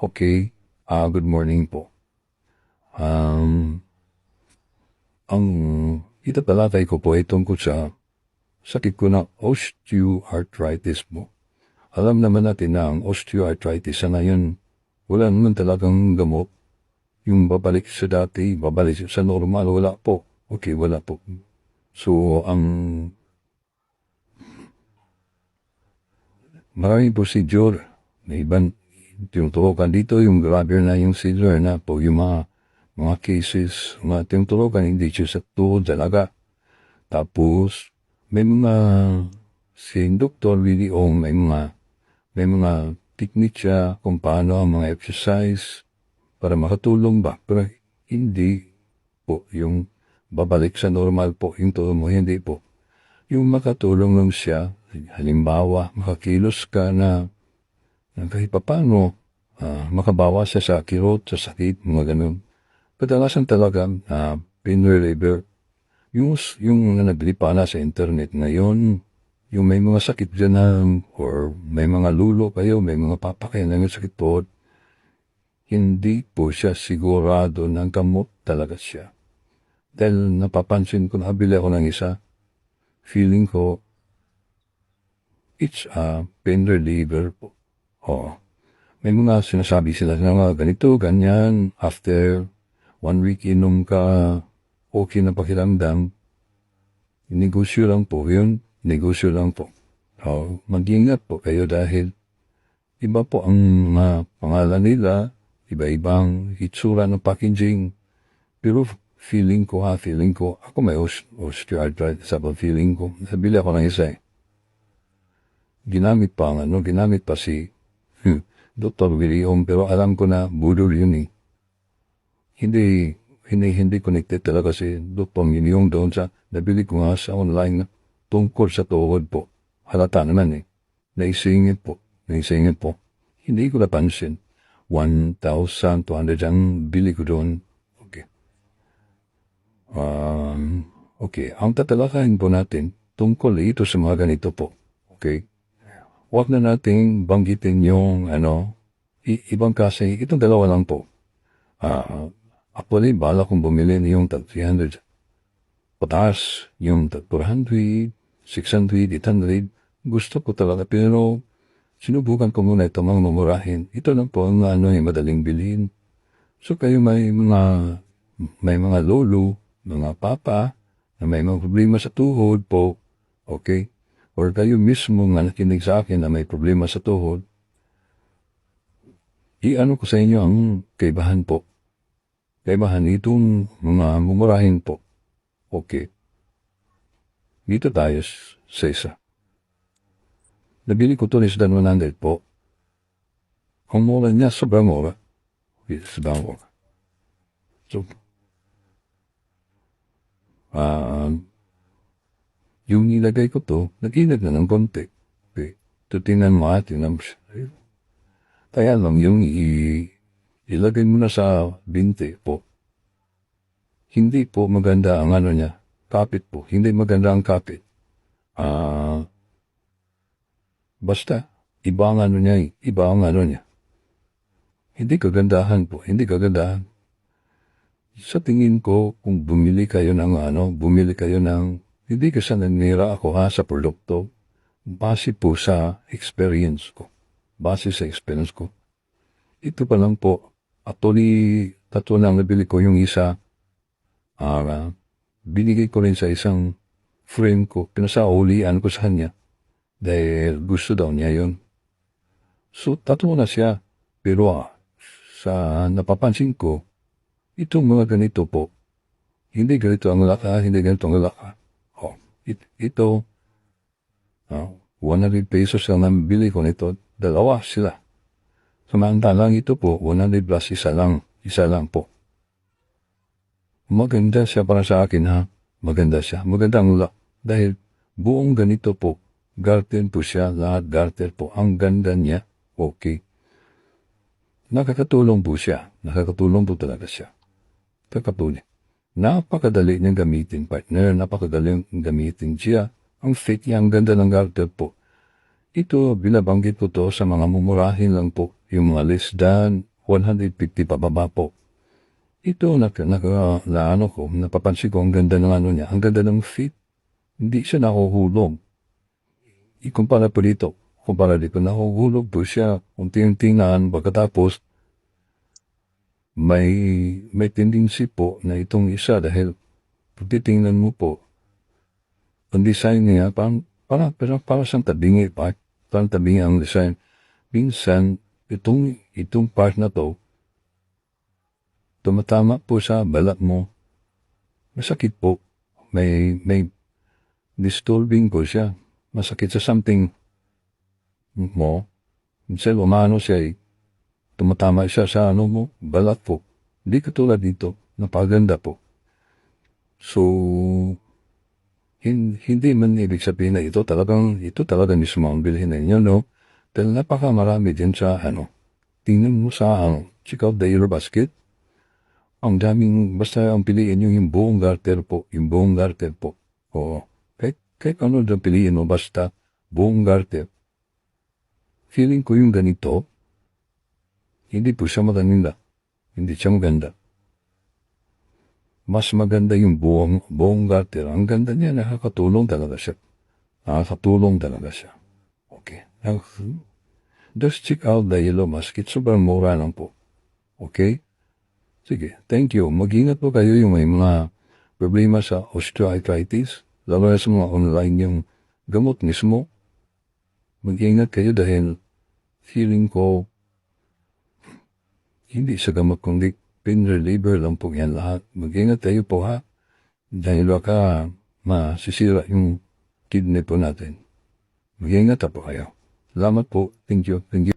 Okay. Ah, good morning po. Um, ang itatalakay ko po ay tungkol sa sakit ko ng osteoarthritis po. Alam naman natin na ang osteoarthritis sa ngayon, wala naman talagang gamot. Yung babalik sa dati, babalik sa normal, wala po. Okay, wala po. So, ang maraming procedure na ibang tinuturokan dito, yung grabe na yung procedure na po, yung mga, mga cases, mga tinuturokan, hindi siya sa tuhod talaga. Tapos, may mga, si Dr. Willie Ong, may mga, may mga technique siya kung paano ang mga exercise para makatulong ba. Pero hindi po yung babalik sa normal po, yung tulong mo, hindi po. Yung makatulong lang siya, halimbawa, makakilos ka na, na kahit papano, ah, makabawas siya sa kirot, sa sakit, mga ganun. Kadalasan talaga, uh, pain reliever, yung, yung nabili pa na sa internet ngayon, yung may mga sakit dyan na, or may mga lulo kayo, may mga papakayan ng sakit po, hindi po siya sigurado ng gamot talaga siya. Dahil napapansin ko, nabili ako ng isa, feeling ko, it's a pain reliever po. Oh. May mga sinasabi sila na mga ganito, ganyan, after one week inom ka, okay na pakiramdam, negosyo lang po yun, negosyo lang po. Oh, mag-ingat po kayo dahil iba po ang mga pangalan nila, iba-ibang hitsura ng packaging. Pero feeling ko ha, feeling ko, ako may os- osteoarthritis sa feeling ko. Nabili ako ng isa eh. Ginamit pa ang ano, ginamit pa si hmm, Dr. William, pero alam ko na budol yun eh. Hindi, hindi, hindi connected talaga si Dr. William doon sa, nabili ko nga sa online na tungkol sa tuhod po. Halata naman eh. Naisingit po, naisingit po. Hindi ko napansin. 1,200 ang bili ko doon. Okay. Um, okay, ang tatalakayin po natin tungkol ito sa mga ganito po. Okay? Huwag na nating banggitin yung ano, i- ibang kasi, itong dalawa lang po. Ah, actually, bala kong bumili yung tag 300 pataas, yung tag 400, 600, 800, gusto ko talaga, pero sinubukan ko muna ito mga mamurahin. Ito lang po ang ano, yung madaling bilhin. So kayo may mga, may mga lolo, mga papa, na may mga problema sa tuhod po, okay? Or kayo mismo nga nakinig sa akin na may problema sa tuhod, i-ano ko sa inyo ang kaibahan po. Kaibahan itong mga mumurahin po. Okay. Dito tayo sa isa. Nabili ko ito ni Sudan 100 po. Ang mura niya, sobrang mura. Sobrang mura. So, ah, yung nilagay ko to, nag-inag na ng konti. Okay. Ito mo ha, tingnan mo siya. Kaya lang, yung i- ilagay mo na sa binti po. Hindi po maganda ang ano niya, kapit po. Hindi maganda ang kapit. Ah, basta, iba ang ano niya, eh. iba ang ano niya. Hindi kagandahan po, hindi kagandahan. Sa tingin ko, kung bumili kayo ng ano, bumili kayo ng, hindi kasi nanira ako ha sa produkto. Base po sa experience ko. Base sa experience ko. Ito pa lang po, actually, tatlo lang nabili ko yung isa. Ah, binigay ko rin sa isang friend ko. Pinasaulian ko sa kanya. Dahil gusto daw niya yun. So, tatlo na siya. Pero ah, sa napapansin ko, itong mga ganito po, hindi ganito ang laka, hindi ganito ang laka. It, ito, ah, 100 pesos ang nabili ko nito, dalawa sila. Samantalang ito po, 100 plus isa lang, isa lang po. Maganda siya para sa akin ha. Maganda siya. Maganda ang la. Dahil buong ganito po, garter po siya, lahat garter po. Ang ganda niya. Okay. Nakakatulong po siya. Nakakatulong po talaga siya. Kakatulong. Napakadali niyang gamitin, partner. Napakadali gamitin siya. Ang fit niya, ang ganda ng garter po. Ito, binabanggit ko to sa mga mumurahin lang po. Yung mga less than 150 pababa po. Ito, naka, naka, na ano ko, napapansin ko, ang ganda ng ano niya, ang ganda ng fit. Hindi siya nahuhulog. Ikumpara po dito, kumpara dito, nahuhulog po siya, unti-unti na, pagkatapos, may, may tendency po na itong isa dahil kung titingnan mo po, ang design niya, parang, parang, parang, parang siyang tabingi, parang, parang tabingi ang design. Minsan, itong, itong part na to, tumatama po sa balat mo. Masakit po. May, may disturbing po siya. Masakit sa something mo. Minsan, umano siya eh. Tumatama siya sa ano mo, balat po. Hindi katulad dito, napaganda po. So, hin- hindi man ibig sabihin na ito talagang, ito talaga mismo ang bilhin ninyo, no? Dahil napakamarami din sa, ano, tingnan mo sa, ano, check out the Eurobasket. Ang daming, basta ang piliin nyo yung buong garter po, yung buong garter po. Oo. Kahit, kahit ano daw piliin mo, basta buong garter. Feeling ko yung ganito, hindi po siya maganda. Hindi siya maganda. Mas maganda yung buong, buong garter. Ang ganda niya, nakakatulong talaga siya. Nakakatulong talaga siya. Okay. Just check out the yellow basket. Sobrang mura lang po. Okay? Sige, thank you. Mag-ingat po kayo yung may mga problema sa osteoarthritis. Lalo na sa mga online yung gamot mismo. Mag-ingat kayo dahil feeling ko hindi sa gamot kundi pain lang po yan lahat. Mag-ingat kayo po ha. Dahil baka masisira yung kidney po natin. Mag-ingat po kayo. Salamat po. Thank you. Thank you.